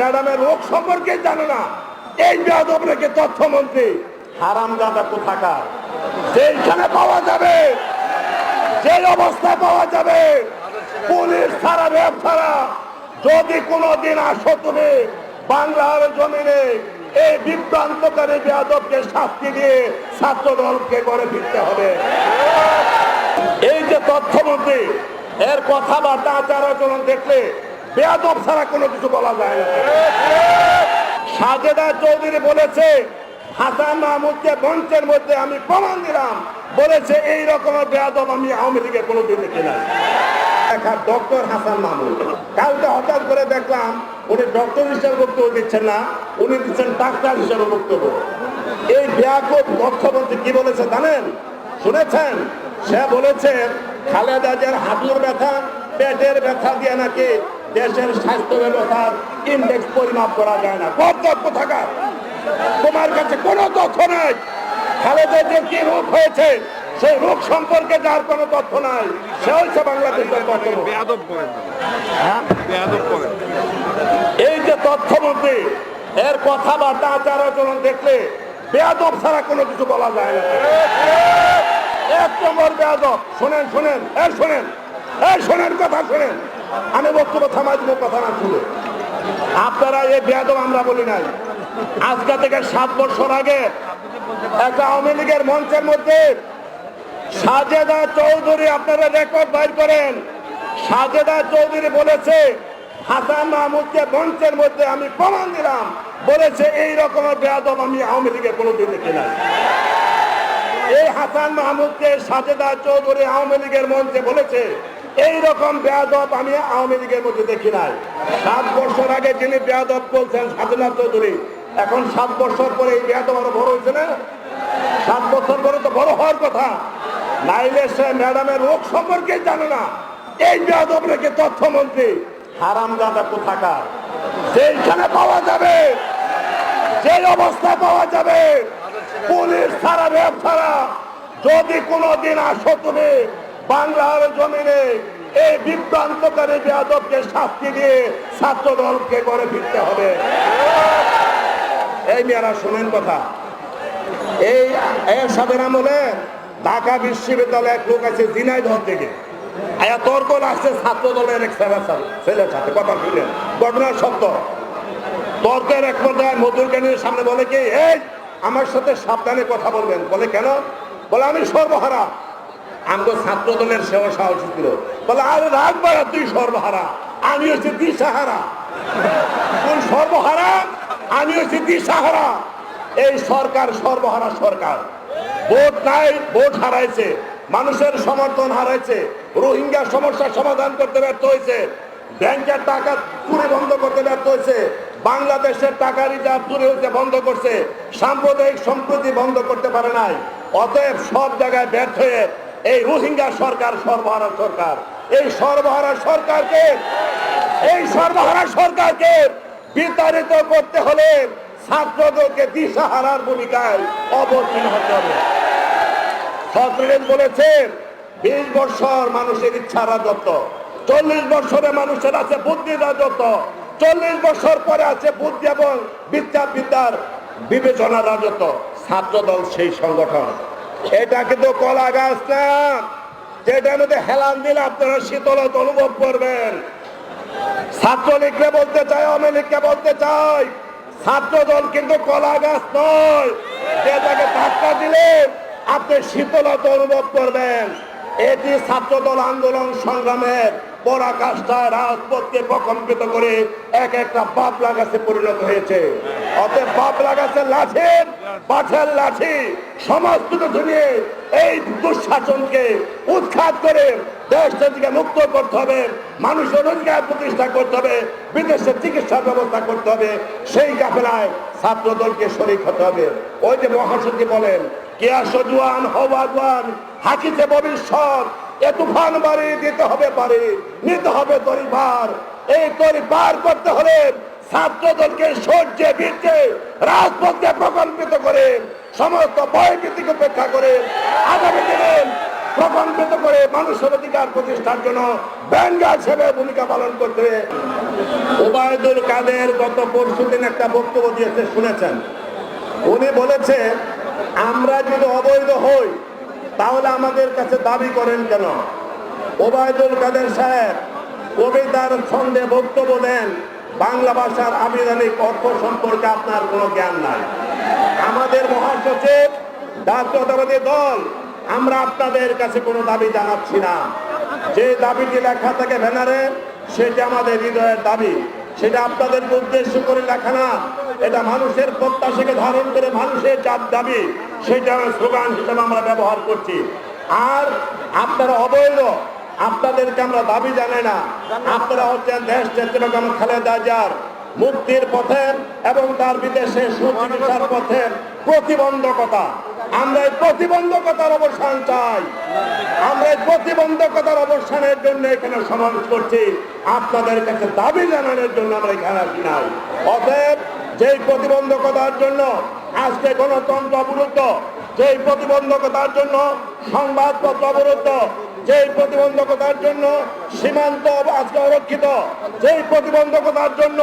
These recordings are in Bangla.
ম্যাডামের রোগ সম্পর্কে জানে না। এই বেয়াদব রেখে তথ্যমন্ত্রী? হারাম দাদা কোথাকার? যেইখানে পাওয়া যাবে। যে অবস্থায় পাওয়া যাবে। পুলিশ ছাড়া র্যাব ছাড়া। যদি কোনোদিন আসো তুমি বাংলার জমিনে এই বিভ্রান্তকারী বেয়াদবকে শাস্তি দিয়ে ছাত্র দলকে করে ফিরতে হবে। এই যে তথ্যমন্ত্রী এর কথাবার্তা আচার আচরণ দেখলে বেয়াদব ছাড়া কোনো কিছু বলা যায় না। সাজেদা চৌধুরী বলেছে, হাসান মাহমুদকে মঞ্চের মধ্যে আমি প্রমাণ দিলাম। বলেছে, এই রকমের বেয়াদব আমি আওয়ামী লীগের কোনো দিন দেখি নাই। দেখা ডক্টর হাসান মাহমুদ। কালকে হঠাৎ করে দেখলাম, উনি ডক্টর হিসেবে বক্তব্য দিচ্ছেন না, উনি দিচ্ছেন ডাক্তার হিসেবে বক্তব্য। এই ব্যাপক তথ্যমন্ত্রী কি বলেছে জানেন? শুনেছেন? সে বলেছে, খালেদা জিয়ার হাঁটুর ব্যথা, পেটের ব্যথা দিয়ে নাকি দেশের স্বাস্থ্য ব্যবস্থার ইন্ডেক্স পরিমাপ করা যায় না। কত থাকা। তোমার কাছে কোনো তথ্য নাই। খালেদা যে কি রোগ হয়েছে? সেই রোগ সম্পর্কে যার কোনো তথ্য নাই। সে হচ্ছে বাংলাদেশের হ্যাঁ? এই যে তথ্যমন্ত্রী এর কথাবার্তা আচার আচরণ দেখলে বেয়াদব ছাড়া কোনো কিছু বলা যায় না। এক নম্বর বেয়াদব। শোনেন শোনেন এই শোনেন এই শোনেন কথা শোনেন। আমি বক্তব্য থামাই দিব, কথা না শুনে আপনারা এই বেয়াদব আমরা বলি নাই। আজকে থেকে সাত বছর আগে একটা আওয়ামী লীগের মঞ্চের মধ্যে সাজেদা চৌধুরী আপনারা রেকর্ড বাইর করেন। সাজেদা চৌধুরী বলেছে, হাসান মাহমুদকে মঞ্চের মধ্যে আমি প্রমাণ দিলাম। বলেছে, এই রকমের বেয়াদব আমি আওয়ামী লীগে কোনোদিন দেখি নাই। এই হাসান মাহমুদকে সাজেদা চৌধুরী আওয়ামী লীগের মঞ্চে বলেছে এই রকম বেয়াদব আমি আওয়ামী লীগের মধ্যে দেখি নাই। সাত বছর আগে যিনি বেয়াদব বলছেন সাজেদা চৌধুরী, এখন সাত বছর পরে এই বেয়াদব আরও বড় হয়েছে না? সাত বছর পরে তো বড় হওয়ার কথা। নাইলে সে ম্যাডামের রোগ সম্পর্কে জানে না। এই বেয়াদব রেখে তথ্যমন্ত্রী। হারাম দাদা কোথাকার? যেইখানে পাওয়া যাবে। যে অবস্থা পাওয়া যাবে। পুলিশ ছাড়া, র্যাব ছাড়া। যদি কোনোদিন আসো তুমি বাংলার জমিনে এই বিভ্রান্তকারী বেয়াদবকে শাস্তি দিয়ে ছাত্র দলকে করে ফিরতে হবে। এই মেয়েরা, শোনেন কথা। এই এরশাদের আমলে ঢাকা বিশ্ববিদ্যালয়ে এক লোক আছে ঝিনাইদহ থেকে। আয়া তর্ক লাগছে ছাত্র দলের এক ছেলের সাথে, কথা শুনলেন ঘটনা সত্য। তর্কের এক পর্যায়ে মধুর ক্যান্ডির সামনে বলে কি, এই, আমার সাথে সাবধানে কথা বলবেন। বলে কেন? বলে, আমি সর্বহারা আমগো ছাত্র দলের সেবা সাহসী ছিল। বলে, আরে রাখবা তুই সর্বহারা, আমি হচ্ছে দিশাহারা। কোন সর্বহারা? আমি হচ্ছে দিশাহারা। এই সরকার সর্বহারা সরকার। ভোট নাই, ভোট হারাইছে, মানুষের সমর্থন হারাইছে, রোহিঙ্গা সমস্যার সমাধান করতে ব্যর্থ হয়েছে ব্যাংকের টাকা চুরি বন্ধ করতে ব্যর্থ হয়েছে বাংলাদেশের টাকা রিজার্ভ চুরি হতে বন্ধ করছে, সাম্প্রদায়িক সম্প্রতি বন্ধ করতে পারে নাই, অতএব সব জায়গায় ব্যর্থ হয়ে এই রোহিঙ্গা সরকার, সর্বহারা সরকার। এই সর্বহারা সরকারকে, এই সর্বহারা সরকারকে বিতাড়িত করতে হলে ছাত্রদেরকে দিশাহারার ভূমিকায় অবতীর্ণ হতে হবে। সক্রেটিস বলেছেন, বিশ বছর মানুষের ইচ্ছা রাজত্ব, চল্লিশ বছরে মানুষের আছে বুদ্ধি রাজত্ব, চল্লিশ বছর পরে আছে বুদ্ধি এবং বিদ্যা বিদ্যার বিবেচনা রাজত্ব। ছাত্র দল সেই সংগঠন। এটা কিন্তু কলা গাছ না। যেটার মধ্যে হেলান দিলে আপনারা শীতলতা অনুভব করবেন। ছাত্রলীগকে বলতে চাই, আওয়ামী লীগকে বলতে চাই ছাত্র দল কিন্তু কলা গাছ নয়। তাকে ধাক্কা দিলে আপনি শীতলতা অনুভব করবেন। এটি ছাত্র দল আন্দোলন সংগ্রামের প্রকম্পিত করে এক একটা পরিণত হয়েছে। অতএব গাছের লাঠির পাঠের লাঠি এই দুঃশাসনকে উৎখাত করে দেশ থেকে মুক্ত করতে হবে, মানুষের রোজগার প্রতিষ্ঠা করতে হবে, বিদেশে চিকিৎসার ব্যবস্থা করতে হবে, সেই কাফেলায় ছাত্র দলকে শরিক হতে হবে। ওই যে মহাসচিব বলেন কে সজুয়ান হওয়ান হাকিতে ভবিষ্যৎ এ তুফান বাড়ি দিতে হবে পারে নিতে হবে তরি ভার এই তরি পার করতে হলে ছাত্র দলকে সহ্যে বীর্যে রাজপথে প্রকল্পিত করে, সমস্ত ভয়ভীতিকে উপেক্ষা করে, আগামী দিনে প্রকম্পিত করে মানুষের অধিকার প্রতিষ্ঠার জন্য ব্যাঙ্গা হিসেবে ভূমিকা পালন করতে ওবায়দুল কাদের গত পরশু দিন একটা বক্তব্য দিয়েছে, শুনেছেন? উনি বলেছে আমরা যদি অবৈধ হই তাহলে আমাদের কাছে দাবি করেন কেন? ওবায়দুল কাদের সাহেব কবিতার ছন্দে বক্তব্য দেন, বাংলা ভাষার আবিধানিক অর্থ সম্পর্কে আপনার কোনো জ্ঞান নাই। আমাদের মহাসচিব, জাতীয়তাবাদী দল, আমরা আপনাদের কাছে কোনো দাবি জানাচ্ছি না। যে দাবিটি লেখা থাকে ব্যানারে, সেটা আমাদের হৃদয়ের দাবি। সেটা আপনাদেরকে উদ্দেশ্য করে লেখা না। এটা মানুষের প্রত্যাশাকে ধারণ করে মানুষের চাপ দাবি। সেটা স্লোগান হিসেবে আমরা ব্যবহার করছি। আর আপনারা অবৈধ, আপনাদেরকে আমরা দাবি জানাই না। আপনারা হচ্ছেন দেশ বেগম খালেদা জিয়ার মুক্তির পথে এবং তার বিদেশে সুচিকিৎসার পথে প্রতিবন্ধকতা। আমরা এই প্রতিবন্ধকতার অবসান চাই। আমরা এই প্রতিবন্ধকতার অবসানের জন্য এখানে সমাবেশ করছি। আপনাদের কাছে দাবি জানানোর জন্য আমরা এখানে আসি নাই। অতএব যেই প্রতিবন্ধকতার জন্য আজকে গণতন্ত্র অবরুদ্ধ। যেই প্রতিবন্ধকতার জন্য সংবাদপত্র অবরুদ্ধ, যেই প্রতিবন্ধকতার জন্য সীমান্ত আজকে অরক্ষিত, যেই প্রতিবন্ধকতার জন্য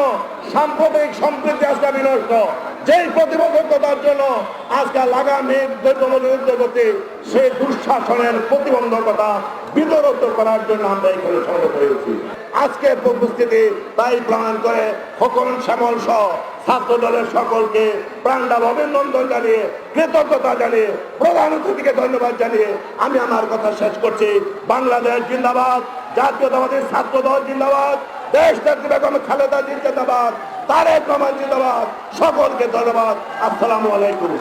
সাম্প্রদায়িক সম্প্রীতি আজকে বিনষ্ট, যেই প্রতিবন্ধকতার জন্য আজকে লাগামী দ্রব্যমূল্য উদ্যোগতি সেই দুঃশাসনের প্রতিবন্ধকতা বিতরত করার জন্য আমরা এখানে সমবেত হয়েছি। আজকের উপস্থিতি তাই প্রমাণ করে সকল শ্যামল সহ ছাত্র দলের সকলকে প্রাণডাল অভিনন্দন জানিয়ে, কৃতজ্ঞতা জানিয়ে, প্রধান অতিথিকে ধন্যবাদ জানিয়ে আমি আমার কথা শেষ করছি। বাংলাদেশ জিন্দাবাদ, জাতীয়তাবাদী ছাত্র দল জিন্দাবাদ, দেশ নেত্রী খালেদা জিন্দাবাদ, তারেক রহমান জিন্দাবাদ, সকলকে ধন্যবাদ। আসসালামু আলাইকুম।